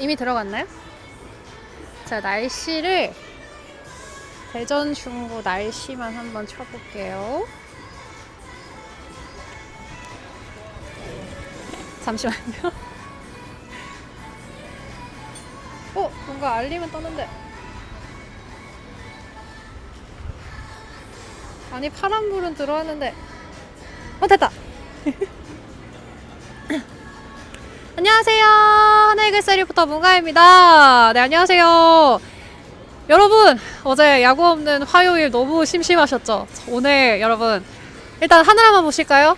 이미 들어갔나요? 자, 날씨를 대전 중구 날씨만 한번 쳐볼게요. 잠시만요. 어, 뭔가 알림은 떴는데. 아니, 파란불은 들어왔는데. 어, 됐다! 안녕하세요. 하나이글스 리포터 문가입니다. 네, 안녕하세요. 여러분, 어제 야구 없는 화요일 너무 심심하셨죠? 오늘 여러분, 일단 하늘 한번 보실까요?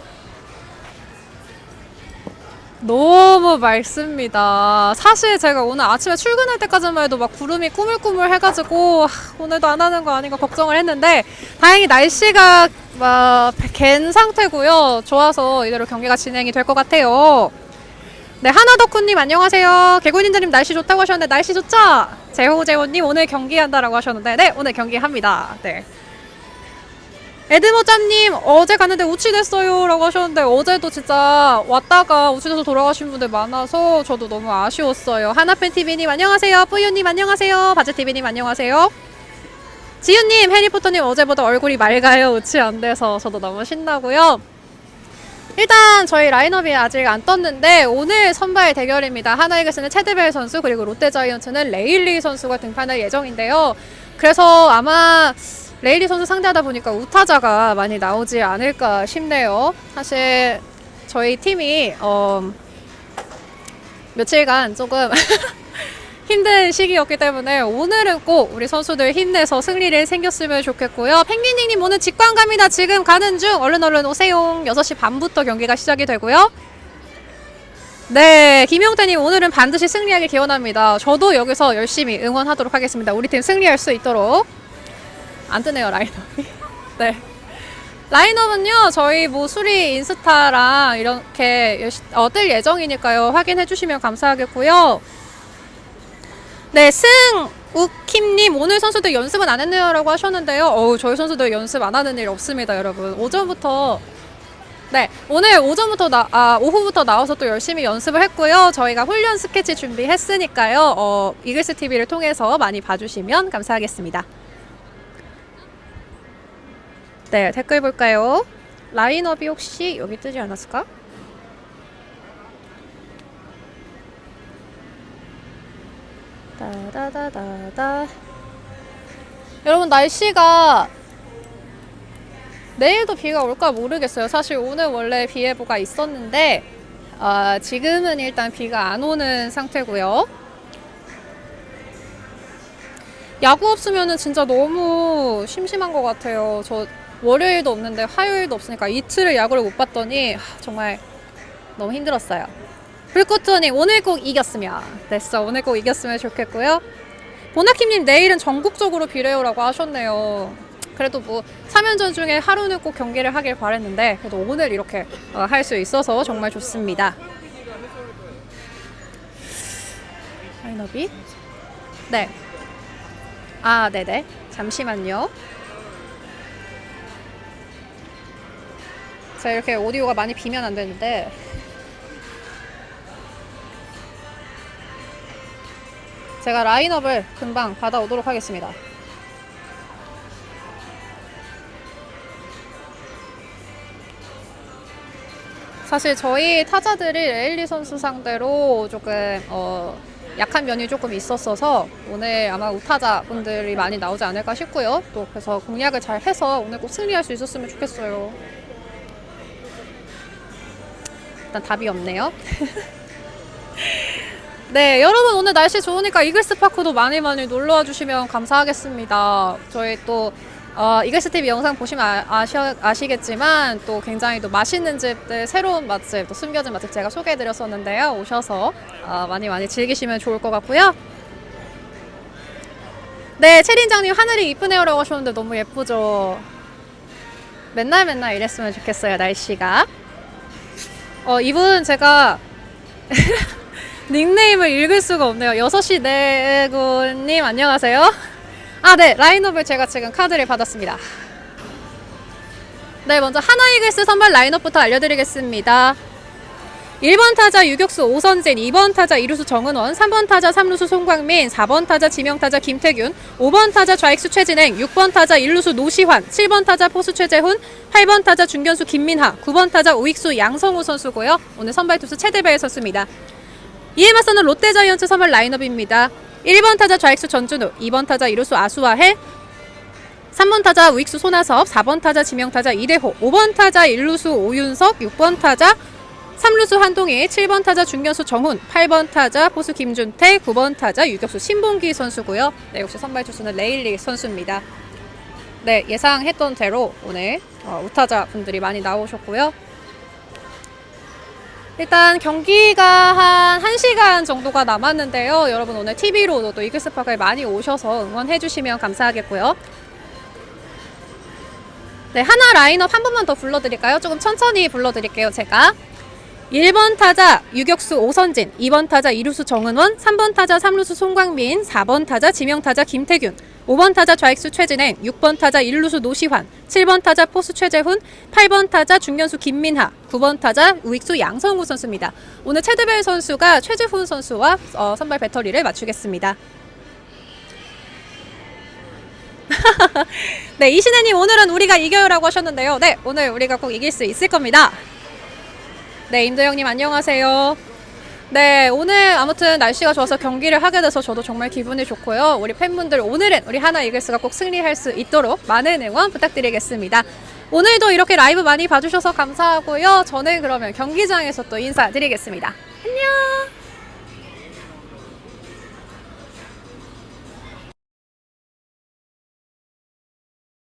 너무 맑습니다. 사실 제가 오늘 아침에 출근할 때까지만 해도 막 구름이 꾸물꾸물 해가지고 하, 오늘도 안 하는 거 아닌가 걱정을 했는데 다행히 날씨가 막갠 상태고요. 좋아서 이대로 경기가 진행이 될 것 같아요. 네, 하나덕후님 안녕하세요. 개구님들님 날씨 좋다고 하셨는데 날씨 좋죠? 재호재호님 오늘 경기한다라고 하셨는데 네, 오늘 경기합니다. 네. 에드모짜님 어제 갔는데 우치됐어요 라고 하셨는데 어제도 진짜 왔다가 우치돼서 돌아가신 분들 많아서 저도 너무 아쉬웠어요 하나팬TV님 안녕하세요 뿌유님 안녕하세요 바즈TV님 안녕하세요 지윤님 해리포터님 어제보다 얼굴이 맑아요 우치 안 돼서 저도 너무 신나고요 일단 저희 라인업이 아직 안 떴는데 오늘 선발 대결입니다 하나이글스는 체드벨 선수 그리고 롯데자이언츠는 레일리 선수가 등판할 예정인데요 그래서 아마 레일리 선수 상대하다 보니까 우타자가 많이 나오지 않을까 싶네요. 사실 저희 팀이 어, 며칠간 조금 힘든 시기였기 때문에 오늘은 꼭 우리 선수들 힘내서 승리를 생겼으면 좋겠고요. 펭귄님님 오늘 직관 갑니다. 지금 가는 중 얼른 얼른 오세요. 6시 반부터 경기가 시작이 되고요. 네, 김용태님 오늘은 반드시 승리하길 기원합니다. 저도 여기서 열심히 응원하도록 하겠습니다. 우리 팀 승리할 수 있도록. 안 뜨네요 라인업이. 네. 라인업은요 저희 뭐 수리 인스타랑 이렇게 열시- 어, 뜰 예정이니까요 확인해 주시면 감사하겠고요. 네 승 우킴님 오늘 선수들 연습은 안 했네요라고 하셨는데요. 어우 저희 선수들 연습 안 하는 일 없습니다 여러분. 오전부터 네 오늘 오전부터 나, 아 오후부터 나와서 또 열심히 연습을 했고요. 저희가 훈련 스케치 준비했으니까요. 어, 이글스 TV를 통해서 많이 봐주시면 감사하겠습니다. 네, 댓글 볼까요? 라인업이 혹시 여기 뜨지 않았을까? 따다다다다. 여러분 날씨가 내일도 비가 올까 모르겠어요. 사실 오늘 원래 비 예보가 있었는데 아, 지금은 일단 비가 안 오는 상태고요. 야구 없으면은 진짜 너무 심심한 것 같아요. 저 월요일도 없는데 화요일도 없으니까 이틀을 야구를 못 봤더니 하, 정말 너무 힘들었어요. 불꽃토님 오늘 꼭 이겼으면 됐어. 오늘 꼭 이겼으면 좋겠고요. 보나킴님 내일은 전국적으로 비래요라고 하셨네요. 그래도 뭐 3연전 중에 하루는 꼭 경기를 하길 바랬는데 그래도 오늘 이렇게 어, 할수 있어서 정말 좋습니다. 라인업이 네. 아, 네네. 잠시만요. 자, 이렇게 오디오가 많이 비면 안 되는데. 제가 라인업을 금방 받아오도록 하겠습니다. 사실 저희 타자들이 레일리 선수 상대로 조금 어, 약한 면이 조금 있었어서 오늘 아마 우타자 분들이 많이 나오지 않을까 싶고요. 또 그래서 공략을 잘 해서 오늘 꼭 승리할 수 있었으면 좋겠어요. 일단 답이 없네요. 네, 여러분 오늘 날씨 좋으니까 이글스 파크도 많이 많이 놀러 와 주시면 감사하겠습니다. 저희 또 어, 이글스 TV 영상 보시면 아, 아시, 아시 겠지만 또 굉장히 또 맛있는 집들, 새로운 맛집, 또 숨겨진 맛집 제가 소개해드렸었는데요. 오셔서 어, 많이 많이 즐기시면 좋을 것 같고요. 네, 채린장님 하늘이 이쁘네요라고 하셨는데 너무 예쁘죠. 맨날 맨날 이랬으면 좋겠어요 날씨가. 어 이분 제가 닉네임을 읽을 수가 없네요. 6시 네고님 안녕하세요. 아, 네. 라인업을 제가 지금 카드를 받았습니다. 네, 먼저 하나이글스 선발 라인업부터 알려드리겠습니다. 1번 타자 유격수 오선진, 2번 타자 이루수 정은원, 3번 타자 삼루수 송광민, 4번 타자 지명타자 김태균, 5번 타자 좌익수 최진행, 6번 타자 일루수 노시환, 7번 타자 포수 최재훈, 8번 타자 중견수 김민하, 9번 타자 우익수 양성우 선수고요. 오늘 선발 투수 최대배 선수입니다. 이에 맞서는 롯데자이언츠 선발 라인업입니다. 1번 타자 좌익수 전준우, 2번 타자 이루수 아수아해, 3번 타자 우익수 손아섭, 4번 타자 지명타자 이대호, 5번 타자 일루수 오윤석, 6번 타자 3루수 한동희, 7번 타자 중견수 정훈, 8번 타자 포수 김준태, 9번 타자 유격수 신봉기 선수고요. 네, 역시 선발 투수는 레일리 선수입니다. 네, 예상했던 대로 오늘 어, 우타자 분들이 많이 나오셨고요. 일단 경기가 한 1시간 정도가 남았는데요. 여러분 오늘 TV로도 또 이글스파크에 많이 오셔서 응원해 주시면 감사하겠고요. 네, 하나 라인업 한 번만 더 불러드릴까요? 조금 천천히 불러드릴게요, 제가. 1번 타자 유격수 오선진, 2번 타자 이루수 정은원, 3번 타자 삼루수 송광민, 4번 타자 지명 타자 김태균, 5번 타자 좌익수 최진행, 6번 타자 일루수 노시환, 7번 타자 포수 최재훈, 8번 타자 중견수 김민하, 9번 타자 우익수 양성우 선수입니다. 오늘 체드벨 선수가 최재훈 선수와 어, 선발 배터리를 맞추겠습니다. 네, 이신혜님 오늘은 우리가 이겨요라고 하셨는데요. 네, 오늘 우리가 꼭 이길 수 있을 겁니다. 네, 임도영님 안녕하세요. 네, 오늘 아무튼 날씨가 좋아서 경기를 하게 돼서 저도 정말 기분이 좋고요. 우리 팬분들 오늘은 우리 하나 이글스가 꼭 승리할 수 있도록 많은 응원 부탁드리겠습니다. 오늘도 이렇게 라이브 많이 봐주셔서 감사하고요. 저는 그러면 경기장에서 또 인사드리겠습니다. 안녕!